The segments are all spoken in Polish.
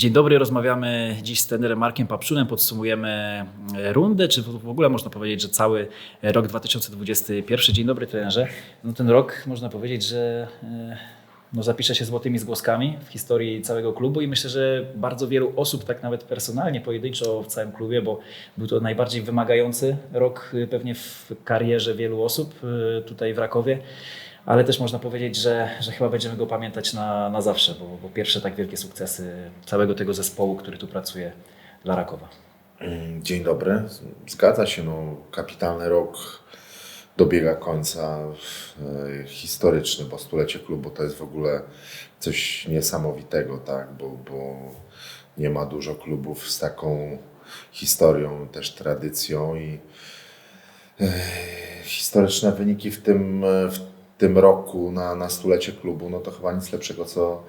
Dzień dobry, rozmawiamy dziś z trenerem Markiem Papszunem, podsumujemy e, rundę, czy w ogóle można powiedzieć, że cały rok 2021. Dzień dobry trenerze. No ten rok można powiedzieć, że e, no zapisze się złotymi zgłoskami w historii całego klubu i myślę, że bardzo wielu osób, tak nawet personalnie, pojedynczo w całym klubie, bo był to najbardziej wymagający rok e, pewnie w karierze wielu osób tutaj w Rakowie ale też można powiedzieć, że, że chyba będziemy go pamiętać na, na zawsze, bo, bo pierwsze tak wielkie sukcesy całego tego zespołu, który tu pracuje dla Rakowa. Mm, dzień dobry. Zgadza się, no, kapitalny rok dobiega końca e, historyczny, bo stulecie klubu to jest w ogóle coś niesamowitego, tak, bo, bo nie ma dużo klubów z taką historią, też tradycją i e, historyczne wyniki w tym, w tym roku na, na stulecie klubu, no to chyba nic lepszego, co,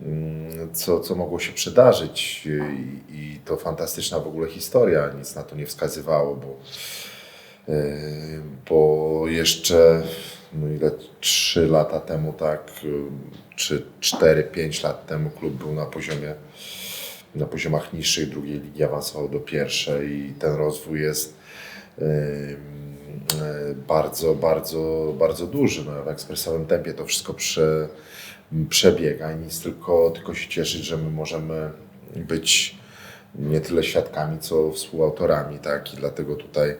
mm, co, co mogło się przydarzyć. I, I, to fantastyczna w ogóle historia, nic na to nie wskazywało, bo, yy, bo jeszcze no ile, 3 lata temu, tak, czy 4-5 lat temu klub był na poziomie na poziomach niższych drugiej ligi awansował do pierwszej i ten rozwój jest E, bardzo, bardzo, bardzo duży. No, w ekspresowym tempie to wszystko prze, przebiega i nic tylko, tylko się cieszyć, że my możemy być nie tyle świadkami, co współautorami, tak? I dlatego tutaj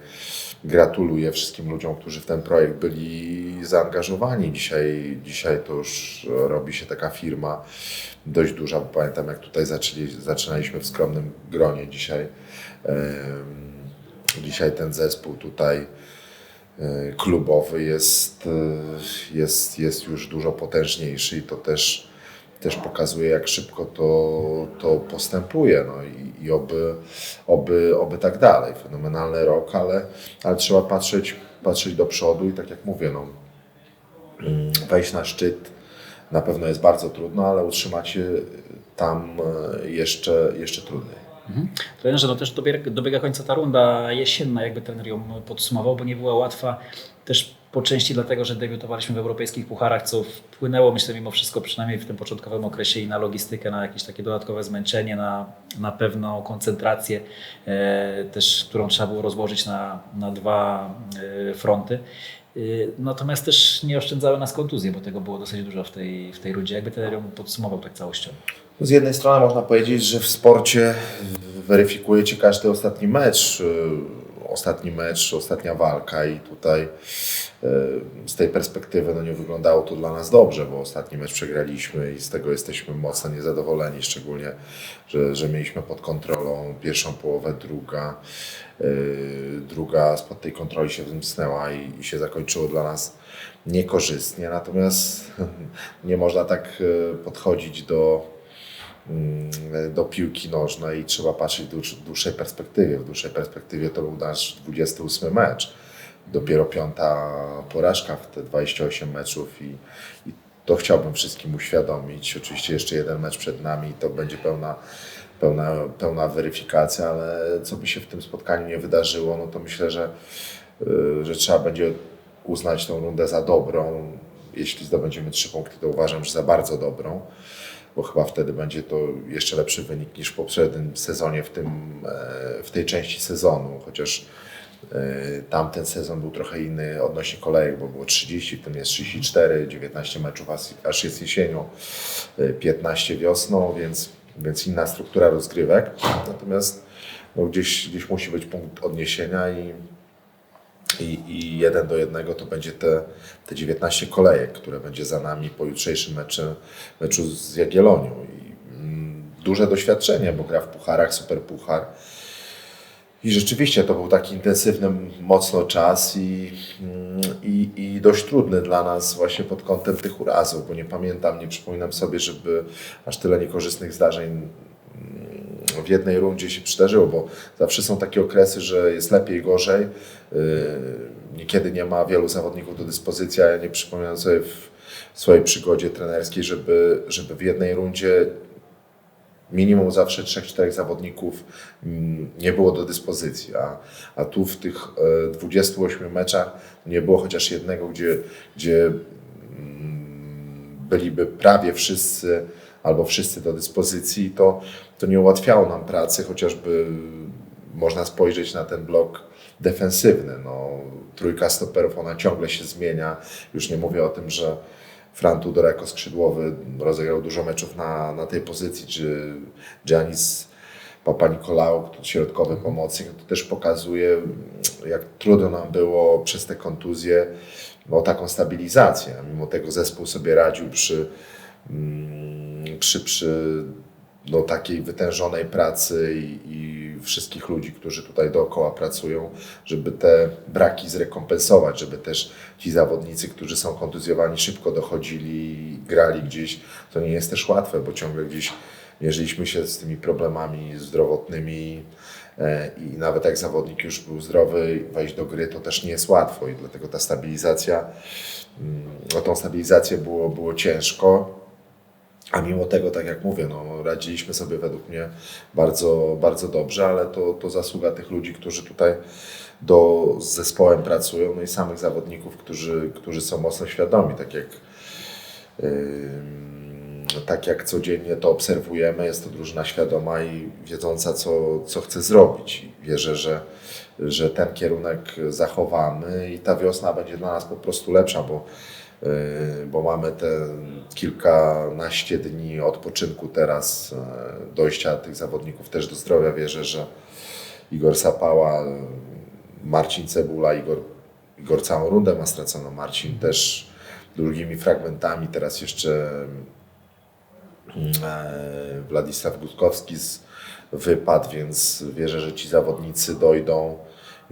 gratuluję wszystkim ludziom, którzy w ten projekt byli zaangażowani. Dzisiaj, dzisiaj to już robi się taka firma dość duża, bo pamiętam jak tutaj zaczęli, zaczynaliśmy w skromnym gronie. Dzisiaj, dzisiaj ten zespół tutaj E, klubowy jest, e, jest, jest już dużo potężniejszy i to też, też pokazuje, jak szybko to, to postępuje. No i, i oby, oby, oby tak dalej. Fenomenalny rok, ale, ale trzeba patrzeć, patrzeć do przodu i tak jak mówię, no, mm, wejść na szczyt na pewno jest bardzo trudno, ale utrzymać się tam e, jeszcze, jeszcze trudniej. Mhm. Trenerze, no też dobiega, dobiega końca ta runda jesienna, jakby trener ją podsumował, bo nie była łatwa też po części dlatego, że debiutowaliśmy w europejskich pucharach, co wpłynęło myślę mimo wszystko przynajmniej w tym początkowym okresie i na logistykę, na jakieś takie dodatkowe zmęczenie, na, na pewną koncentrację e, też, którą trzeba było rozłożyć na, na dwa e, fronty. E, natomiast też nie oszczędzały nas kontuzje, bo tego było dosyć dużo w tej, w tej rundzie. Jakby ją podsumował tak całościowo. Z jednej strony można powiedzieć, że w sporcie weryfikujecie każdy ostatni mecz, y, ostatni mecz, ostatnia walka i tutaj y, z tej perspektywy no nie wyglądało to dla nas dobrze, bo ostatni mecz przegraliśmy i z tego jesteśmy mocno niezadowoleni, szczególnie, że, że mieliśmy pod kontrolą pierwszą połowę, druga, y, druga spod tej kontroli się wymknęła i, i się zakończyło dla nas niekorzystnie, natomiast nie można tak podchodzić do do piłki nożnej i trzeba patrzeć w dłuższej perspektywie. W dłuższej perspektywie to był nasz 28 mecz. Dopiero piąta porażka w te 28 meczów i, i to chciałbym wszystkim uświadomić. Oczywiście jeszcze jeden mecz przed nami i to będzie pełna, pełna, pełna weryfikacja, ale co by się w tym spotkaniu nie wydarzyło, no to myślę, że, y, że trzeba będzie uznać tą rundę za dobrą. Jeśli zdobędziemy trzy punkty, to uważam, że za bardzo dobrą bo chyba wtedy będzie to jeszcze lepszy wynik niż w poprzednim sezonie w, tym, e, w tej części sezonu, chociaż e, tamten sezon był trochę inny odnośnie kolejek, bo było 30, w tym jest 34, 19 meczów aż jest jesienią, 15 e, wiosną, więc, więc inna struktura rozgrywek. Natomiast no, gdzieś, gdzieś musi być punkt odniesienia i i, i jeden do jednego to będzie te, te 19 kolejek, które będzie za nami po jutrzejszym meczu, meczu z Jagiellonią. I, mm, duże doświadczenie, bo gra w pucharach, super puchar. I rzeczywiście to był taki intensywny mocno czas i, mm, i, i dość trudny dla nas właśnie pod kątem tych urazów, bo nie pamiętam, nie przypominam sobie, żeby aż tyle niekorzystnych zdarzeń w jednej rundzie się przydarzyło, bo zawsze są takie okresy, że jest lepiej, gorzej. Yy, niekiedy nie ma wielu zawodników do dyspozycji, a ja nie przypominam sobie w swojej przygodzie trenerskiej, żeby, żeby w jednej rundzie minimum zawsze 3-4 zawodników mm, nie było do dyspozycji, a, a tu w tych 28 e, meczach nie było chociaż jednego, gdzie, gdzie mm, byliby prawie wszyscy albo wszyscy do dyspozycji, to, to nie ułatwiało nam pracy, chociażby można spojrzeć na ten blok defensywny. No, trójka stoperów, ona ciągle się zmienia. Już nie mówię o tym, że Fran Tudor jako skrzydłowy rozegrał dużo meczów na, na tej pozycji, czy Giannis Papa Nikolaou, środkowy pomocnik, to też pokazuje, jak trudno nam było przez te kontuzje o taką stabilizację. A mimo tego zespół sobie radził przy, mm, przy, przy no, takiej wytężonej pracy i, i wszystkich ludzi, którzy tutaj dookoła pracują, żeby te braki zrekompensować, żeby też ci zawodnicy, którzy są kontuzjowani, szybko dochodzili, grali gdzieś. To nie jest też łatwe, bo ciągle gdzieś mierzyliśmy się z tymi problemami zdrowotnymi e, i nawet jak zawodnik już był zdrowy, wejść do gry to też nie jest łatwo i dlatego ta stabilizacja, mm, o tą stabilizację było, było ciężko. A mimo tego, tak jak mówię, no, radziliśmy sobie według mnie bardzo, bardzo dobrze, ale to, to zasługa tych ludzi, którzy tutaj do, z zespołem pracują, no i samych zawodników, którzy, którzy są mocno świadomi, tak jak, ym, tak jak codziennie to obserwujemy, jest to drużyna świadoma i wiedząca, co, co chce zrobić. Wierzę, że, że ten kierunek zachowamy i ta wiosna będzie dla nas po prostu lepsza, bo Yy, bo mamy te kilkanaście dni odpoczynku teraz, yy, dojścia tych zawodników też do zdrowia. Wierzę, że Igor Sapała, Marcin Cebula, Igor, Igor całą rundę ma straconą, Marcin też drugimi fragmentami, teraz jeszcze Władysław Gutkowski wypadł, więc wierzę, że ci zawodnicy dojdą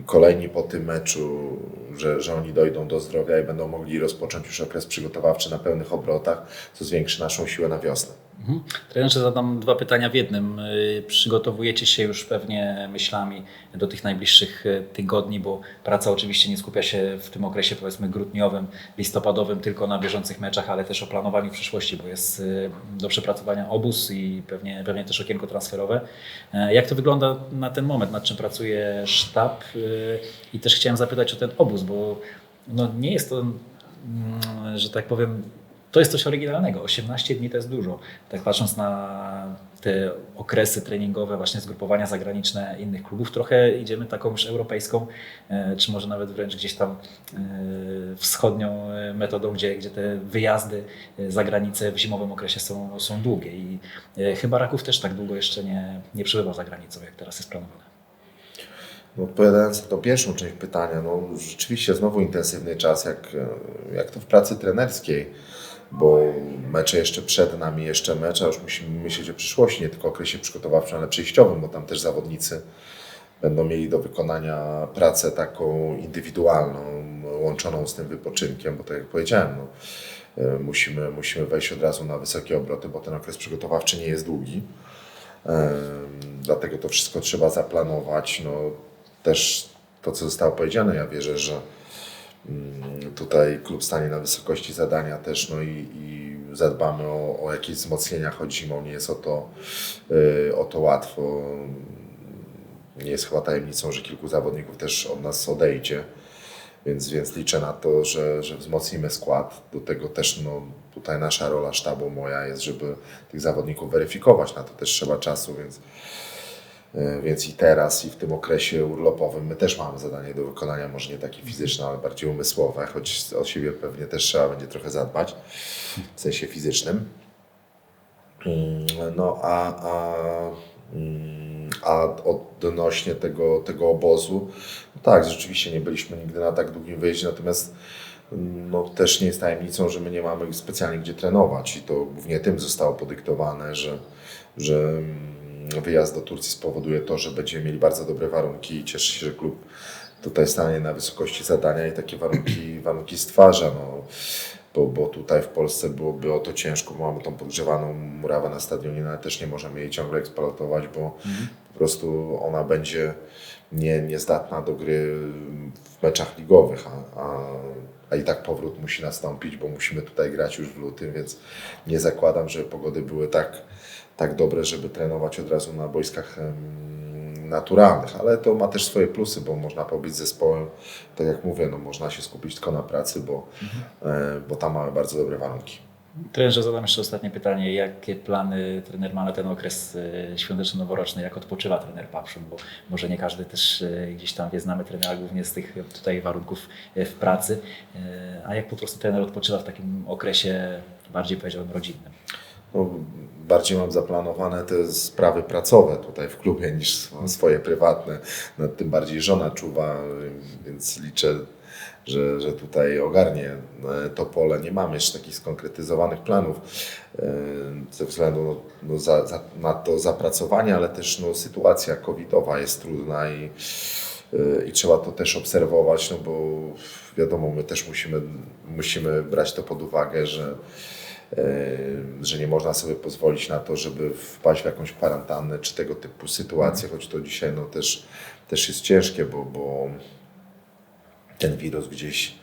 kolejni po tym meczu, że, że oni dojdą do zdrowia i będą mogli rozpocząć już okres przygotowawczy na pełnych obrotach, co zwiększy naszą siłę na wiosnę. Mhm. Trenerze, zadam dwa pytania w jednym. Y, Przygotowujecie się już pewnie myślami do tych najbliższych y, tygodni, bo praca oczywiście nie skupia się w tym okresie powiedzmy grudniowym, listopadowym tylko na bieżących meczach, ale też o planowaniu przyszłości, bo jest y, do przepracowania obóz i pewnie, pewnie też okienko transferowe. E, Jak to wygląda na ten moment, nad czym pracuje sztab? I też chciałem zapytać o ten obóz, bo no nie jest to, mm, że tak powiem, to jest coś oryginalnego. 18 dni to jest dużo. Tak patrząc na te okresy treningowe, właśnie zgrupowania zagraniczne innych klubów, trochę idziemy taką już europejską, e, czy może nawet wręcz gdzieś tam e, wschodnią e, metodą, gdzie, gdzie te wyjazdy za granicę w zimowym okresie są, są długie. I chyba Raków też tak długo jeszcze nie, nie przebywał za granicą, jak teraz jest planowane. No, odpowiadając na tą pierwszą część pytania, no rzeczywiście znowu intensywny czas, jak, jak to w pracy trenerskiej, bo mecze jeszcze przed nami, jeszcze mecze, już musimy myśleć o przyszłości, nie tylko o okresie przygotowawczym, ale przejściowym, bo tam też zawodnicy będą mieli do wykonania pracę taką indywidualną, łączoną z tym wypoczynkiem, bo tak jak powiedziałem, no, e, musimy, musimy wejść od razu na wysokie obroty, bo ten okres przygotowawczy nie jest długi. Em, Dlatego to wszystko trzeba zaplanować. No, też to, co zostało powiedziane, ja wierzę, że mm, tutaj klub stanie na wysokości zadania też, no i, i zadbamy o, o jakieś wzmocnienia, choć zimą nie jest o to, y, o to łatwo. Nie jest chyba tajemnicą, że kilku zawodników też od nas odejdzie. Więc, więc liczę na to, że, że wzmocnimy skład. Do tego też no, tutaj nasza rola sztabu moja jest, żeby tych zawodników weryfikować. Na to też trzeba czasu, więc, więc i teraz, i w tym okresie urlopowym my też mamy zadanie do wykonania, może nie takie fizyczne, ale bardziej umysłowe, choć o siebie pewnie też trzeba będzie trochę zadbać w sensie fizycznym. Mm, No a, a, mm, a odnośnie tego, tego obozu, no tak, rzeczywiście nie byliśmy nigdy na tak długim wyjeździe, natomiast mm, no, też nie jest tajemnicą, że my nie mamy specjalnie gdzie trenować i to głównie tym zostało podyktowane, że, że wyjazd do Turcji spowoduje to, że będziemy mieli bardzo dobre warunki i cieszę się, że klub tutaj stanie na wysokości zadania i takie warunki, warunki stwarza. No bo, bo tutaj w Polsce byłoby o to ciężko, bo mamy tą podgrzewaną murawę na stadionie, no ale też nie możemy jej ciągle eksploatować, bo po prostu ona będzie nie, niezdatna do gry w meczach ligowych, a, a, a i tak powrót musi nastąpić, bo musimy tutaj grać już w lutym, więc nie zakładam, że pogody były tak, tak dobre, żeby trenować od razu na boiskach naturalnych, ale to ma też swoje plusy, bo można pobyć z zespołem, tak jak mówię, no można się skupić tylko na pracy, bo, e, bo tam mamy bardzo dobre warunki. Trenerze, zadam jeszcze ostatnie pytanie. Jakie plany trener ma na ten okres e, świąteczno-noworoczny? Jak odpoczywa trener Papszun? Bo może nie każdy też e, gdzieś tam wie, znamy trenera głównie z tych tutaj warunków w pracy. A jak po prostu trener odpoczywa w takim okresie bardziej powiedziałbym rodzinnym? No, bardziej mam zaplanowane te sprawy pracowe tutaj w klubie niż sw- swoje prywatne. No, tym bardziej żona czuwa, więc liczę, że, że tutaj ogarnie e, to pole. Nie mam jeszcze takich skonkretyzowanych planów e, ze względu no, no, za, za, na to zapracowanie, ale też no, sytuacja covidowa jest trudna i, y, i trzeba to też obserwować, no bo wiadomo, my też musimy, musimy brać to pod uwagę, że e, że nie można sobie pozwolić na to, żeby wpaść w jakąś kwarantannę czy tego typu sytuacje, choć to dzisiaj no, też, też jest ciężkie, bo, bo ten wirus gdzieś,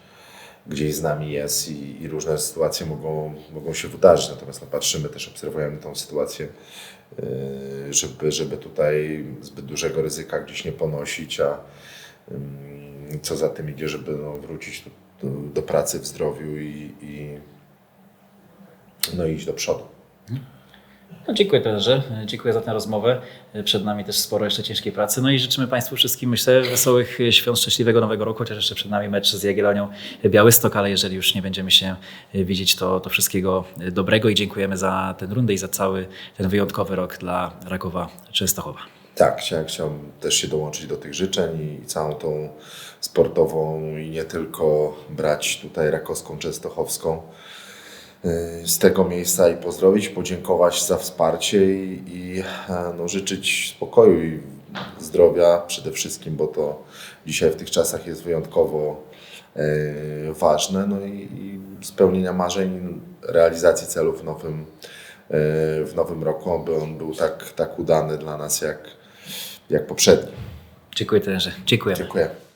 gdzieś z nami jest i, i różne sytuacje mogą, mogą się wydarzyć. Natomiast no, patrzymy też, obserwujemy tą sytuację, yy, żeby, żeby tutaj zbyt dużego ryzyka gdzieś nie ponosić, a ym, co za tym idzie, żeby no, wrócić do, do, do pracy w zdrowiu i, i no i iść do przodu. No, dziękuję trenerze, dziękuję za tę rozmowę. Przed nami też sporo jeszcze ciężkiej pracy. No i życzymy Państwu wszystkim, myślę, wesołych świąt, szczęśliwego nowego roku, chociaż jeszcze przed nami mecz z Jagiellonią Białystok, ale jeżeli już nie będziemy się widzieć, to, to wszystkiego dobrego i dziękujemy za tę rundę i za cały ten wyjątkowy rok dla Rakowa Częstochowa. Tak, chciałem, chciałem też się dołączyć do tych życzeń i całą tą sportową i nie tylko brać tutaj rakowską, częstochowską z tego miejsca i pozdrowić, podziękować za wsparcie i, i e, no, życzyć spokoju i zdrowia przede wszystkim, bo to dzisiaj w tych czasach jest wyjątkowo e, ważne, no i, i spełnienia marzeń, realizacji celów w nowym, e, w nowym roku, aby on był tak, tak udany dla nas jak, jak poprzedni. Dziękuję trenerze, dziękujemy. Dziękuję.